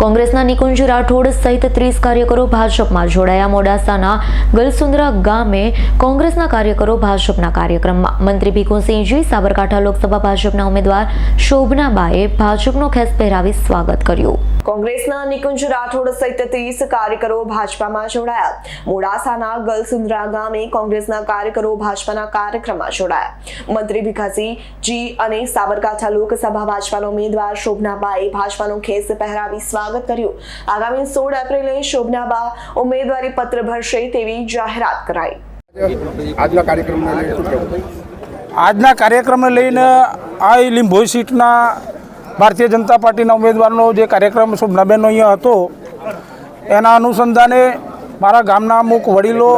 કોંગ્રેસના નિકુંજ રાઠોડ સહિત ત્રીસ કાર્યકરો ભાજપમાં જોડાયા. મોડાસાના ગલસુંદરા ગામે કોંગ્રેસના કાર્યકરો ભાજપના કાર્યક્રમમાં. મંત્રી ભીખુસિંહજી, સાબરકાંઠા લોકસભા ભાજપના ઉમેદવાર શોભનાબાએ ભાજપનો ખેસ પહેરાવી સ્વાગત કર્યું. કોંગ્રેસના નિકુંજ રાઠોડ સહિત ત્રીસ કાર્યકરો ભાજપામાં જોડાયા. મોડાસાના ગલસુંદરા ગામે કોંગ્રેસના કાર્યકરો ભાજપાના કાર્યક્રમમાં જોડાયા. મંત્રી ભીખાસિંહજી અને સાબરકાંઠા લોકસભા ભાજપાના ઉમેદવાર શોભનાબાએ ભાજપાનો ખેસ પહેરાવી સ્વાગત કર્યું. આગામી સોળ એપ્રિલે શોભનાબા ઉમેદવારી પત્ર ભરશે તેવી જાહેરાત કરાઈ. આજના કાર્યક્રમને લઈને શું કહેવું? આજના કાર્યક્રમને લઈને આ લીંભોઈ સીટના ભારતીય જનતા પાર્ટીના ઉમેદવારનો જે કાર્યક્રમ શોભનાબેનનો અહીંયા હતો એના અનુસંધાને મારા ગામના અમુક વડીલો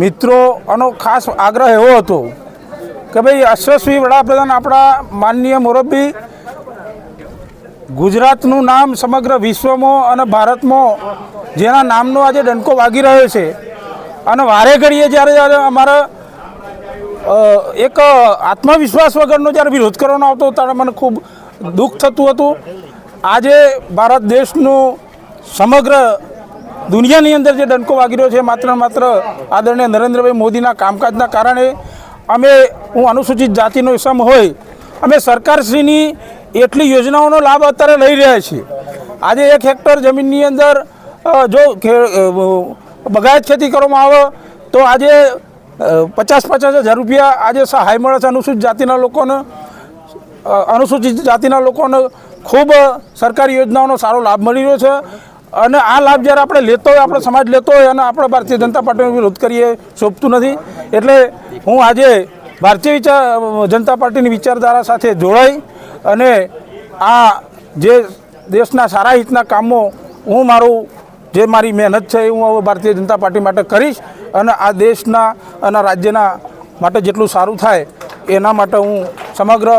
મિત્રો આનો ખાસ આગ્રહ એવો હતો કે ભાઈ યશસ્વી વડાપ્રધાન આપણા માનનીય મોરબી ગુજરાતનું નામ સમગ્ર વિશ્વમાં અને ભારતમાં જેના નામનો આજે ડંકો વાગી રહ્યો છે. અને વારે ઘડીએ જ્યારે જ્યારે અમારા એક આત્મવિશ્વાસ વગરનો જ્યારે વિરોધ કરવાનો આવતો ત્યારે મને ખૂબ દુઃખ થતું હતું. આજે ભારત દેશનું સમગ્ર દુનિયાની અંદર જે ડંકો વાગી રહ્યો છે, માત્ર માત્ર આદરણીય નરેન્દ્રભાઈ મોદીના કામકાજના કારણે અમે, હું અનુસૂચિત જાતિનો સમ હોય અમે સરકારશ્રીની એટલી યોજનાઓનો લાભ અત્યારે લઈ રહ્યા છીએ. આજે એક હેક્ટર જમીનની અંદર જો બગાયત ખેતી કરવામાં આવે, તો આજે પચાસ પચાસ હજાર રૂપિયા આજે સહાય મળે છે અનુસૂચિત જાતિના લોકોને અનુસૂચિત જાતિના લોકોને ખૂબ સરકારી યોજનાઓનો સારો લાભ મળી રહ્યો છે. અને આ લાભ જ્યારે આપણે લેતો હોય, આપણો સમાજ લેતો હોય અને આપણે ભારતીય જનતા પાર્ટીનો વિરોધ કરીએ, શોભતું નથી. એટલે હું આજે ભારતીય વિચાર જનતા પાર્ટીની વિચારધારા સાથે જોડાઈ અને આ જે દેશના સારા હિતના કામો હું મારું જે મારી મહેનત છે એ હું હવે ભારતીય જનતા પાર્ટી માટે કરીશ અને આ દેશના અને રાજ્યના માટે જેટલું સારું થાય એના માટે હું સમગ્ર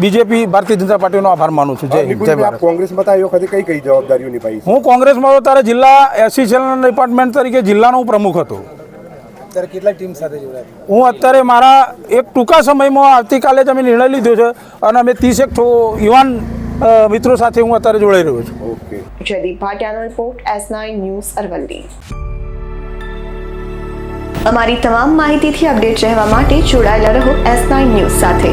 બીજેપી ભારતીય જનતા પાર્ટીનો આભાર માનું છું. જય જય કોંગ્રેસમાં હતા વખતે કઈ કઈ જવાબદારીઓ નિભાવી હું કોંગ્રેસમાં ત્યારે જિલ્લા એસોસિએશન ડિપાર્ટમેન્ટ તરીકે જિલ્લાનો હું પ્રમુખ હતો. અત્યારે કેટલા ટીમ સાથે જોડાયા હું અત્યારે મારા એક ટૂંકા સમયમાં આવતીકાલે જ અમે નિર્ણય લીધો છે અને અમે ત્રીસેક છો- યુવાન મિત્રો સાથે હું અત્યારે જોડાઈ રહ્યો છું. Okay. Jaydeep ભાટિયાનો report S nine news Aravalli. અમારી તમામ માહિતીથી અપડેટ રહેવા માટે જોડાયેલા રહો એસ નાઇન ન્યૂઝ સાથે.